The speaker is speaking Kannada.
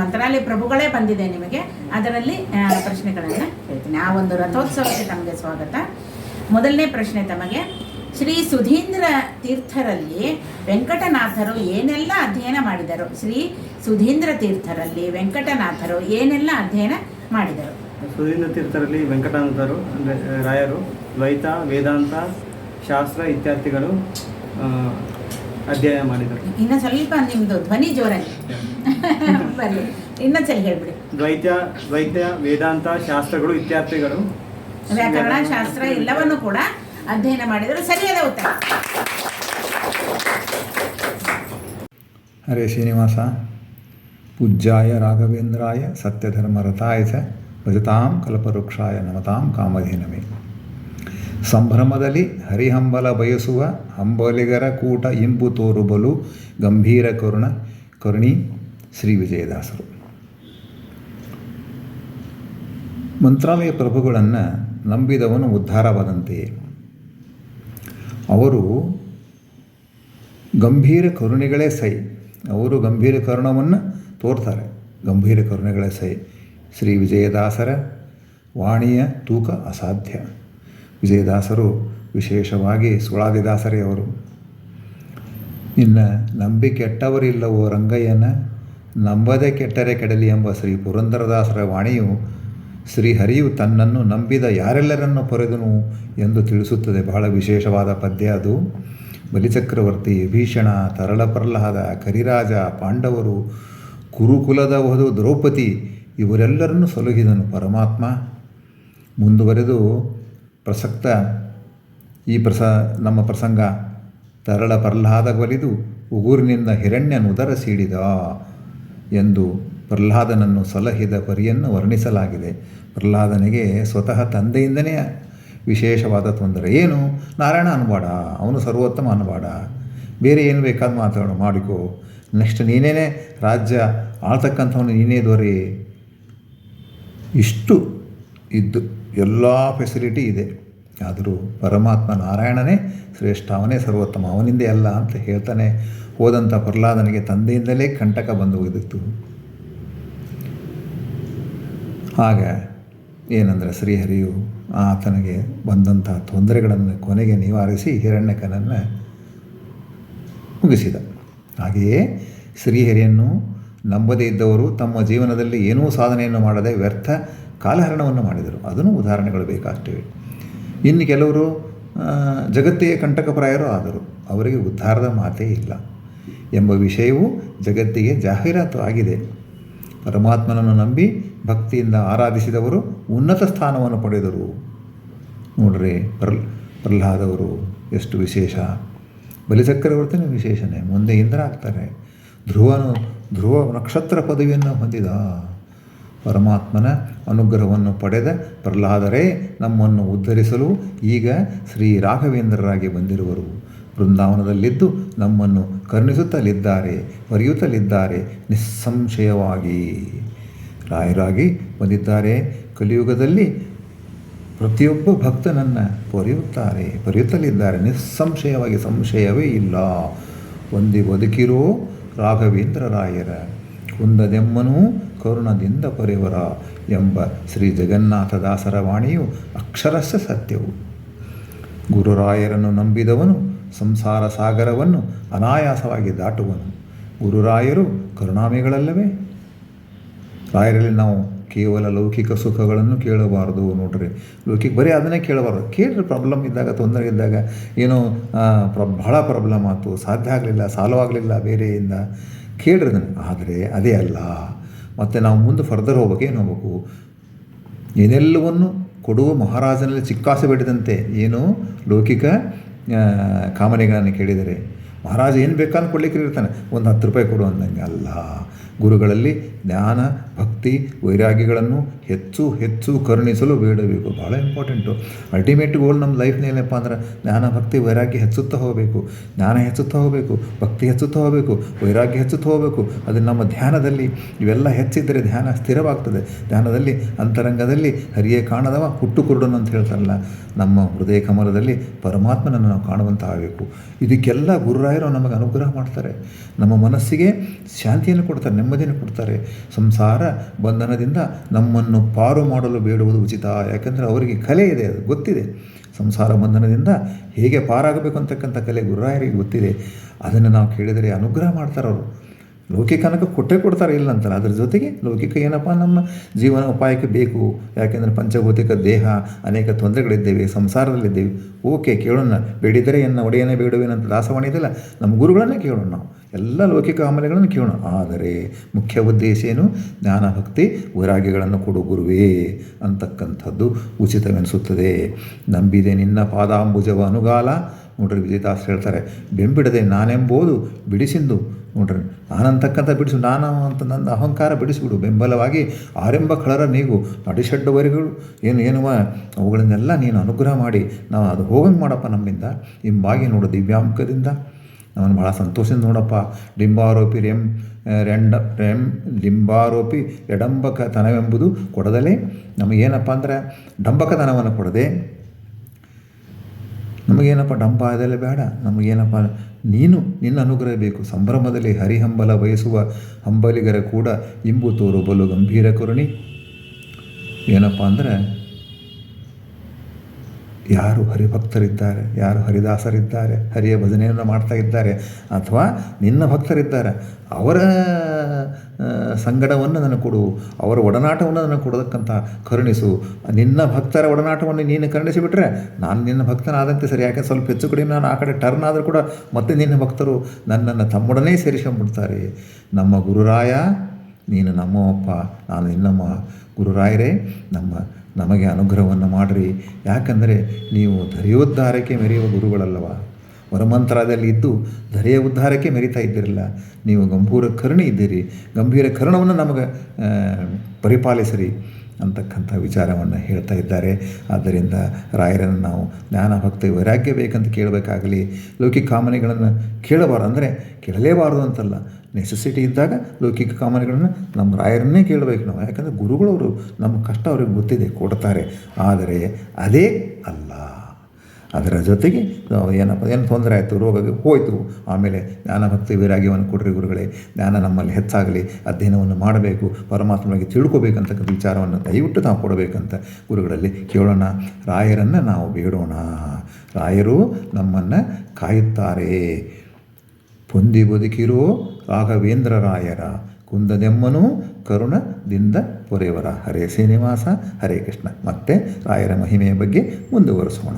ಮಂತ್ರಾಲಯ ಪ್ರಭುಗಳೇ ಬಂದಿದೆ ನಿಮಗೆ. ಅದರಲ್ಲಿ ಪ್ರಶ್ನೆಗಳನ್ನು ಹೇಳ್ತೀನಿ ಆ ಒಂದು ರಥೋತ್ಸವಕ್ಕೆ ತಮಗೆ ಸ್ವಾಗತ. ಮೊದಲನೇ ಪ್ರಶ್ನೆ ತಮಗೆ, ಶ್ರೀ ಸುಧೀಂದ್ರ ತೀರ್ಥರಲ್ಲಿ ವೆಂಕಟನಾಥರು ಏನೆಲ್ಲ ಅಧ್ಯಯನ ಮಾಡಿದರು? ಶ್ರೀ ಸುಧೀಂದ್ರ ತೀರ್ಥರಲ್ಲಿ ವೆಂಕಟನಾಥರು ಏನೆಲ್ಲ ಅಧ್ಯಯನ ಮಾಡಿದರು? ಸುಧೀಂದ್ರ ತೀರ್ಥರಲ್ಲಿ ವೆಂಕಟನಾಥರು, ಅಂದರೆ ರಾಯರು, ದ್ವೈತ, ವೇದಾಂತ, ಶಾಸ್ತ್ರ ಇತ್ಯಾದಿಗಳು ಅಧ್ಯಯನ ಮಾಡಿದರು. ಇನ್ನು ಸ್ವಲ್ಪ ನಿಮ್ಮದು ಧ್ವನಿ ಜೋರಾಗಿ. ಇನ್ನ ಇನ್ನೊಂದ್ಸಲ ಹೇಳ್ಬಿಡಿ. ದ್ವೈತ ದ್ವೈತ ವೇದಾಂತ ಶಾಸ್ತ್ರಗಳು ಇತ್ಯಾರ್ಥಿಗಳು. ವ್ಯಾಕರಣ ಶಾಸ್ತ್ರ ಎಲ್ಲವನ್ನು ಕೂಡ ಅಧ್ಯಯನ ಮಾಡಿದರು. ಸರಿಯಾದ ಉತ್ತರ. ಹರೇ ಶ್ರೀನಿವಾಸ. ಪೂಜ್ಯಾಯ ರಾಘವೇಂದ್ರಾಯ ಸತ್ಯಧರ್ಮರಥಾಯ ಚ ಭಜತಾಂ ಕಲ್ಪವೃಕ್ಷಾಯ ನಮತಾಂ ಕಾಮಧೇನವೇ ಸಂಭ್ರಮದಲ್ಲಿ ಹರಿಹಂಬಲ ಬಯಸುವ ಹಂಬಲಿಗರ ಕೂಟ ಇಂಬು ತೋರುಬಲು ಗಂಭೀರ ಕರುಣ, ಕರುಣಿ ಶ್ರೀ ವಿಜಯದಾಸರು. ಮಂತ್ರಾಲಯ ಪ್ರಭುಗಳನ್ನು ನಂಬಿದವನು ಉದ್ಧಾರವಾದಂತೆಯೇ ಅವರು ಗಂಭೀರ ಕರುಣೆಗಳೇ ಸೈ. ಅವರು ಗಂಭೀರ ಕರುಣವನ್ನು ತೋರ್ತಾರೆ. ಗಂಭೀರ ಕರುಣೆಗಳೇ ಸೈ. ಶ್ರೀ ವಿಜಯದಾಸರ ವಾಣಿಯ ತೂಕ ಅಸಾಧ್ಯ. ವಿಜಯದಾಸರು ವಿಶೇಷವಾಗಿ ಸುಳಾದಿದಾಸರೇ ಅವರು. ಇನ್ನು ನಂಬಿ ಕೆಟ್ಟವರಿಲ್ಲವೋ ರಂಗಯ್ಯನ, ನಂಬದೆ ಕೆಟ್ಟರೆ ಕೆಡಲಿ ಎಂಬ ಶ್ರೀ ಪುರಂದರದಾಸರ ವಾಣಿಯು ಶ್ರೀಹರಿಯು ತನ್ನನ್ನು ನಂಬಿದ ಯಾರೆಲ್ಲರನ್ನು ಪೊರೆದನು ಎಂದು ತಿಳಿಸುತ್ತದೆ. ಬಹಳ ವಿಶೇಷವಾದ ಪದ್ಯ ಅದು. ಬಲಿಚಕ್ರವರ್ತಿ, ಭೀಷಣ ತರಳ ಪ್ರಹ್ಲಾದ ಕರಿರಾಜ, ಪಾಂಡವರು ಕುರುಕುಲದ ವಧು ದ್ರೌಪದಿ ಇವರೆಲ್ಲರನ್ನು ಸಲುಹಿದನು ಪರಮಾತ್ಮ. ಮುಂದುವರೆದು ಪ್ರಸಕ್ತ ಈ ಪ್ರಸ, ನಮ್ಮ ಪ್ರಸಂಗ ತರಳ ಪ್ರಹ್ಲಾದ ಒಲಿದು ಉಗುರಿನಿಂದ ಹಿರಣ್ಯನುದರ ಸೀಡಿದ ಎಂದು ಪ್ರಹ್ಲಾದನನ್ನು ಸಲಹಿದ ಪರಿಯನ್ನು ವರ್ಣಿಸಲಾಗಿದೆ. ಪ್ರಹ್ಲಾದನಿಗೆ ಸ್ವತಃ ತಂದೆಯಿಂದನೇ ವಿಶೇಷವಾದ ತೊಂದರೆ. ಏನು? ನಾರಾಯಣ ಅನ್ಬಾಡ ಅವನು ಸರ್ವೋತ್ತಮ ಅನ್ಬಾಡ ಬೇರೆ ಏನು ಬೇಕಾದ ಮಾತಾಡೋ, ಮಾಡಿಕೋ. ನೆಕ್ಸ್ಟ್ ನೀನೇನೇ ರಾಜ್ಯ ಆಳ್ತಕ್ಕಂಥವನು ನೀನೇ ದೊರೆ. ಇಷ್ಟು ಇದ್ದು ಎಲ್ಲ ಫೆಸಿಲಿಟಿ ಇದೆ. ಆದರೂ ಪರಮಾತ್ಮ ನಾರಾಯಣನೇ ಶ್ರೇಷ್ಠ, ಅವನೇ ಸರ್ವೋತ್ತಮ, ಅವನಿಂದೇ ಅಲ್ಲ ಅಂತ ಹೇಳ್ತಾನೆ. ಹೋದಂಥ ಪ್ರಹ್ಲಾದನಿಗೆ ತಂದೆಯಿಂದಲೇ ಕಂಟಕ ಬಂದು ಹೋಗಿತ್ತು ಆಗ ಏನಂದರೆ ಶ್ರೀಹರಿಯು ಆತನಿಗೆ ಬಂದಂಥ ತೊಂದರೆಗಳನ್ನು ಕೊನೆಗೆ ನಿವಾರಿಸಿ ಹಿರಣ್ಯಕನನ್ನು ಮುಗಿಸಿದ. ಹಾಗೆಯೇ ಶ್ರೀಹರಿಯನ್ನು ನಂಬದೇ ಇದ್ದವರು ತಮ್ಮ ಜೀವನದಲ್ಲಿ ಏನೂ ಸಾಧನೆಯನ್ನು ಮಾಡದೆ ವ್ಯರ್ಥ ಕಾಲಹರಣವನ್ನು ಮಾಡಿದರು. ಅದನ್ನು ಉದಾಹರಣೆಗಳು ಬೇಕಾಗ್ತಿವೆ. ಇನ್ನು ಕೆಲವರು ಜಗತ್ತಿಗೆ ಕಂಟಕಪ್ರಾಯರು ಆದರು. ಅವರಿಗೆ ಉದ್ಧಾರದ ಮಾತೇ ಇಲ್ಲ. ಎಂಬ ವಿಷಯವು ಜಗತ್ತಿಗೆ ಜಾಹೀರಾತು ಆಗಿದೆ. ಪರಮಾತ್ಮನನ್ನು ನಂಬಿ ಭಕ್ತಿಯಿಂದ ಆರಾಧಿಸಿದವರು ಉನ್ನತ ಸ್ಥಾನವನ್ನು ಪಡೆದರು. ನೋಡ್ರಿ, ಪ್ರಲ್, ಪ್ರಹ್ಲಾದವರು ಎಷ್ಟು ವಿಶೇಷ. ಬಲಿಚಕ್ರವರ್ತಿನೂ ವಿಶೇಷನೇ. ಮುಂದೆ ಇಂದ್ರ ಆಗ್ತಾರೆ. ಧ್ರುವನು, ಧ್ರುವ ನಕ್ಷತ್ರ ಪದವಿಯನ್ನು ಹೊಂದಿದ ಪರಮಾತ್ಮನ ಅನುಗ್ರಹವನ್ನು ಪಡೆದ ಪ್ರಹ್ಲಾದರೇ, ನಮ್ಮನ್ನು ಉದ್ಧರಿಸಲು ಈಗ ಶ್ರೀ ರಾಘವೇಂದ್ರರಾಗಿ ಬಂದಿರುವರು. ಬೃಂದಾವನದಲ್ಲಿದ್ದು ನಮ್ಮನ್ನು ಕರುಣಿಸುತ್ತಲಿದ್ದಾರೆ ಪರಿಯುತ್ತಲಿದ್ದಾರೆ ನಿಸ್ಸಂಶಯವಾಗಿ. ರಾಯರಾಗಿ ಬಂದಿದ್ದಾರೆ. ಕಲಿಯುಗದಲ್ಲಿ ಪ್ರತಿಯೊಬ್ಬ ಭಕ್ತನನ್ನು ಪೊರೆಯುತ್ತಾರೆ, ಪೊರೆಯುತ್ತಲಿದ್ದಾರೆ. ನಿಸ್ಸಂಶಯವಾಗಿ ಸಂಶಯವೇ ಇಲ್ಲ. ಒಂದಿ ಬದುಕಿರೋ ರಾಘವೇಂದ್ರ ರಾಯರ ಕುಂದದೆಮ್ಮನೂ ಕರುಣದಿಂದ ಪರಿವರ ಎಂಬ ಶ್ರೀ ಜಗನ್ನಾಥದಾಸರ ವಾಣಿಯು ಅಕ್ಷರಶಃ ಸತ್ಯವು. ಗುರುರಾಯರನ್ನು ನಂಬಿದವನು, ಸಂಸಾರ ಸಾಗರವನ್ನು ಅನಾಯಾಸವಾಗಿ ದಾಟುವನು. ಗುರುರಾಯರು ಕರುಣಾಮಿಗಳಲ್ಲವೇ ರಾಯರಲ್ಲಿ ನಾವು ಕೇವಲ ಲೌಕಿಕ ಸುಖಗಳನ್ನು ಕೇಳಬಾರದು ನೋಡ್ರಿ. ಲೌಕಿಕ ಬರೀ ಅದನ್ನೇ ಕೇಳಬಾರ್ದು. ಕೇಳ್ರಿ ಪ್ರಾಬ್ಲಮ್ ಇದ್ದಾಗ, ತೊಂದರೆ ಇದ್ದಾಗ, ಏನು ಪ್ರ ಬಹಳ ಪ್ರಾಬ್ಲಮ್ ಆಯಿತು ಸಾಧ್ಯ ಆಗಲಿಲ್ಲ, ಸಾಲವಾಗಲಿಲ್ಲ ಬೇರೆಯಿಂದ. ಕೇಳಿರಿ ಆದರೆ ಅದೇ ಅಲ್ಲ. ಮತ್ತು ನಾವು ಮುಂದೆ ಫರ್ದರ್ ಹೋಗ್ಬೇಕು ಏನು ಹೋಗ್ಬೇಕು ಏನೆಲ್ಲವನ್ನು ಕೊಡುವ ಮಹಾರಾಜನಲ್ಲಿ ಚಿಕ್ಕಾಸೆ ಬಿಡದಂತೆ ಏನು ಲೌಕಿಕ ಕಾಮನೆಗಳನ್ನು ಕೇಳಿದರೆ? ಮಹಾರಾಜ ಏನು ಬೇಕಾದ್ರೂ ಕೊಡ್ಲಿಕ್ಕೆ ಇರ್ತಾನೆ. ಒಂದು ಹತ್ತು ರೂಪಾಯಿ ಕೊಡು ಅಂದಂಗೆ ಅಲ್ಲ. ಗುರುಗಳಲ್ಲಿ ಜ್ಞಾನ, ಭಕ್ತಿ, ವೈರಾಗ್ಯಗಳನ್ನು ಹೆಚ್ಚು ಹೆಚ್ಚು ಕರುಣಿಸಲು ಬೇಡಬೇಕು. ಭಾಳ ಇಂಪಾರ್ಟೆಂಟು ಅಲ್ಟಿಮೇಟ್ ಗೋಲ್ ನಮ್ಮ ಲೈಫ್ನ ಏನಪ್ಪ ಅಂದ್ರೆ ಜ್ಞಾನ, ಭಕ್ತಿ, ವೈರಾಗ್ಯ ಹೆಚ್ಚುತ್ತಾ ಹೋಗಬೇಕು. ಜ್ಞಾನ ಹೆಚ್ಚುತ್ತಾ ಹೋಗಬೇಕು. ಭಕ್ತಿ ಹೆಚ್ಚುತ್ತಾ ಹೋಗಬೇಕು. ವೈರಾಗ್ಯ ಹೆಚ್ಚುತ್ತಾ ಹೋಗಬೇಕು. ಅದು ನಮ್ಮ ಧ್ಯಾನದಲ್ಲಿ ಇವೆಲ್ಲ ಹೆಚ್ಚಿದ್ದರೆ ಧ್ಯಾನ ಸ್ಥಿರವಾಗ್ತದೆ. ಧ್ಯಾನದಲ್ಲಿ, ಅಂತರಂಗದಲ್ಲಿ ಹರಿಯೇ ಕಾಣದವ, ಹುಟ್ಟು ಕುರುಡನು ಅಂತ ಹೇಳ್ತಾರಲ್ಲ, ನಮ್ಮ ಹೃದಯ ಕಮಲದಲ್ಲಿ ಪರಮಾತ್ಮನನ್ನು ನಾವು ಕಾಣುವಂತಾಗಬೇಕು. ಇದಕ್ಕೆಲ್ಲ ಗುರುರಾಯರು ನಮಗೆ ಅನುಗ್ರಹ ಮಾಡ್ತಾರೆ. ನಮ್ಮ ಮನಸ್ಸಿಗೆ ಶಾಂತಿಯನ್ನು ಕೊಡ್ತಾರೆ, ನೆಮ್ಮದಿಯನ್ನು ಕೊಡ್ತಾರೆ. ಸಂಸಾರ ಬಂಧನದಿಂದ ನಮ್ಮನ್ನು ಪಾರು ಮಾಡಲು ಬೇಡುವುದು ಉಚಿತ. ಯಾಕೆಂದರೆ ಅವರಿಗೆ ಕಲೆ ಇದೆ, ಅದು ಗೊತ್ತಿದೆ. ಸಂಸಾರ ಬಂಧನದಿಂದ ಹೇಗೆ ಪಾರಾಗಬೇಕು ಅಂತಕ್ಕಂಥ ಕಲೆ ಗುರುರಾಯರಿಗೆ ಗೊತ್ತಿದೆ. ಅದನ್ನು ನಾವು ಕೇಳಿದರೆ ಅನುಗ್ರಹ ಮಾಡ್ತಾರೆ ಅವರು ಲೌಕಿಕ ಅನಕ ಕೊಟ್ಟೇ ಕೊಡ್ತಾರೆ, ಇಲ್ಲ ಅಂತಲ್ಲ ಅದ್ರ ಜೊತೆಗೆ ಲೌಕಿಕ ಏನಪ್ಪ, ನಮ್ಮ ಜೀವನ ಉಪಾಯಕ್ಕೆ ಬೇಕು. ಯಾಕೆಂದರೆ ಪಂಚಭೌತಿಕ ದೇಹ ಅನೇಕ ತೊಂದರೆಗಳಿದ್ದೇವೆ, ಸಂಸಾರದಲ್ಲಿದ್ದೇವೆ. ಓಕೆ, ಕೇಳೋಣ. ಬೇಡಿದರೆ ಎನ್ನ ಒಡೆಯನೇ ಬೇಡುವೇನಂತ ದಾಸವಾಣಿ ಇದೆಯಲ್ಲ, ನಮ್ಮ ಗುರುಗಳನ್ನೇ ಕೇಳೋಣ ನಾವು. ಎಲ್ಲ ಲೌಕಿಕ ಆಮಲೆಗಳನ್ನು ಕೇಳೋಣ. ಆದರೆ ಮುಖ್ಯ ಉದ್ದೇಶ ಏನು? ಜ್ಞಾನ, ಭಕ್ತಿ, ವೈರಾಗ್ಯಗಳನ್ನು ಕೊಡು ಗುರುವೇ ಅಂತಕ್ಕಂಥದ್ದು ಉಚಿತವೆನಿಸುತ್ತದೆ. ನಂಬಿದೆ ನಿನ್ನ ಪಾದಾಂಬುಜವ ಅನುಗಾಲ. ನೋಡ್ರಿ ವಿಜಯದಾಸ್ ಹೇಳ್ತಾರೆ, ಬೆಂಬಿಡದೆ ನಾನೆಂಬೋದು ಬಿಡಿಸಿಂದು. ನೋಡ್ರಿ, ನಾನಂತಕ್ಕಂಥ ಬಿಡಿಸು, ನಾನು ಅಂತ ನನ್ನ ಅಹಂಕಾರ ಬಿಡಿಸಿಬಿಡು. ಬೆಂಬಲವಾಗಿ ಆರೆಂಬ ಕಳರ ನೀವು ನಡಿಷಡ್ಡ ವರಿಗಳು, ಏನು, ಏನುವ, ಅವುಗಳನ್ನೆಲ್ಲ ನೀನು ಅನುಗ್ರಹ ಮಾಡಿ ನಾವು ಅದು ಹೋಗಂಗೆ ಮಾಡಪ್ಪ ನಮ್ಮಿಂದ. ಹಿಂಬಾಗಿ ನೋಡು ದಿವ್ಯಾಂಕದಿಂದ ನಾನು ಭಾಳ ಸಂತೋಷದಿಂದ ನೋಡಪ್ಪ. ಡಿಂಬಾರೋಪಿ ರೆಂ, ರೆಂಡ, ರೆಂ ಡಿಂಬಾರೋಪಿ ಎಡಂಬಕತನವೆಂಬುದು ಕೊಡದಲೇ ನಮಗೇನಪ್ಪ ಅಂದರೆ, ಡಂಬಕತನವನ್ನು ಕೊಡದೆ ನಮಗೇನಪ್ಪ ಡಂಪ ಅದೆಲ್ಲ ಬೇಡ. ನಮಗೇನಪ್ಪ ನೀನು ನಿನ್ನ ಅನುಗ್ರಹ ಬೇಕು. ಸಂಭ್ರಮದಲ್ಲಿ ಹರಿಹಂಬಲ ಬಯಸುವ ಹಂಬಲಿಗರ ಕೂಡ ಇಂಬು ತೋರು ಬಲು ಗಂಭೀರ ಕುರುಣಿ. ಏನಪ್ಪ ಅಂದರೆ, ಯಾರು ಹರಿಭಕ್ತರಿದ್ದಾರೆ, ಯಾರು ಹರಿದಾಸರಿದ್ದಾರೆ, ಹರಿಯ ಭಜನೆಯನ್ನು ಮಾಡ್ತಾ ಇದ್ದಾರೆ, ಅಥವಾ ನಿನ್ನ ಭಕ್ತರಿದ್ದಾರೆ, ಅವರ ಸಂಗಡವನ್ನು ನನಗೆ ಕೊಡು. ಅವರ ಒಡನಾಟವನ್ನು ನನಗೆ ಕೊಡೋದಕ್ಕಂತ ಕರುಣಿಸು. ನಿನ್ನ ಭಕ್ತರ ಒಡನಾಟವನ್ನು ನೀನು ಕರುಣಿಸಿಬಿಟ್ರೆ ನಾನು ನಿನ್ನ ಭಕ್ತನಾದಂತೆ ಸರಿ. ಯಾಕೆ? ಸ್ವಲ್ಪ ಹೆಚ್ಚು ಕಡಿಮೆ ನಾನು ಆ ಕಡೆ ಟರ್ನ್ ಆದರೂ ಕೂಡ ಮತ್ತೆ ನಿನ್ನ ಭಕ್ತರು ನನ್ನನ್ನು ತಮ್ಮೊಡನೆ ಸೇರಿಸ್ಕೊಂಡ್ಬಿಡ್ತಾರೆ. ನಮ್ಮ ಗುರುರಾಯ, ನೀನು ನಮ್ಮಪ್ಪ ನಾನು ನಿನ್ನಮ್ಮ ಗುರುರಾಯರೇ, ನಮ್ಮ ನಮಗೆ ಅನುಗ್ರಹವನ್ನು ಮಾಡಿರಿ. ಯಾಕಂದರೆ ನೀವು ಧರೆಯೋದ್ಧಾರಕ್ಕೆ ಮೆರೆಯುವ ಗುರುಗಳಲ್ಲವ? ವರಮಂತ್ರಾದಲ್ಲಿ ಇದ್ದು ಧರೆಯ ಉದ್ಧಾರಕ್ಕೆ ಮೆರಿತಾ ಇದ್ದಿರಲ್ಲ, ನೀವು ಗಂಭೀರ ಕರುಣಿ ಇದ್ದೀರಿ. ಗಂಭೀರ ಕರುಣವನ್ನು ನಮಗೆ ಪರಿಪಾಲಿಸಿರಿ ಅಂತಕ್ಕಂಥ ವಿಚಾರವನ್ನು ಹೇಳ್ತಾ ಇದ್ದಾರೆ. ಆದ್ದರಿಂದ ರಾಯರನ್ನು ನಾವು ಜ್ಞಾನ, ಭಕ್ತಿ, ವೈರಾಗ್ಯ ಬೇಕಂತ ಕೇಳಬೇಕಾಗಲಿ, ಲೌಕಿಕ ಕಾಮನೆಗಳನ್ನು ಕೇಳಬಾರ್ದು ಅಂದರೆ ಕೇಳಲೇಬಾರದು ಅಂತಲ್ಲ. ನೆಸೆಸಿಟಿ ಇದ್ದಾಗ ಲೌಕಿಕ ಕಾಮನೆಗಳನ್ನು ನಮ್ಮ ರಾಯರನ್ನೇ ಕೇಳಬೇಕು ನಾವು. ಯಾಕಂದರೆ ಗುರುಗಳವರು ನಮ್ಮ ಕಷ್ಟ ಅವ್ರಿಗೆ ಗೊತ್ತಿದೆ, ಕೊಡ್ತಾರೆ. ಆದರೆ ಅದೇ ಅಲ್ಲ. ಅದರ ಜೊತೆಗೆ ಏನಪ್ಪ, ಏನು ತೊಂದರೆ ಆಯಿತು? ರೋಗ ಹೋಯಿತು. ಆಮೇಲೆ ಜ್ಞಾನ ಭಕ್ತಿ ವೈರಾಗ್ಯವನ್ನು ಕೊಡ್ರಿ ಗುರುಗಳೇ. ಜ್ಞಾನ ನಮ್ಮಲ್ಲಿ ಹೆಚ್ಚಾಗಲಿ. ಅಧ್ಯಯನವನ್ನು ಮಾಡಬೇಕು. ಪರಮಾತ್ಮನಿಗೆ ತಿಳ್ಕೊಬೇಕಂತಕ್ಕಂಥ ವಿಚಾರವನ್ನು ದಯವಿಟ್ಟು ನಾವು ಕೊಡಬೇಕಂತ ಗುರುಗಳಲ್ಲಿ ಕೇಳೋಣ. ರಾಯರನ್ನು ನಾವು ಬೇಡೋಣ. ರಾಯರು ನಮ್ಮನ್ನು ಕಾಯುತ್ತಾರೆ. ಪೊಂದಿ ಬದುಕಿರೋ ರಾಘವೇಂದ್ರ ರಾಯರ, ಕುಂದದೆಮ್ಮನು ಕರುಣದಿಂದ ಪೊರೆಯವರ. ಹರೇ ಶ್ರೀನಿವಾಸ, ಹರೇ ಕೃಷ್ಣ. ಮತ್ತೆ ರಾಯರ ಮಹಿಮೆಯ ಬಗ್ಗೆ ಮುಂದುವರಿಸೋಣ.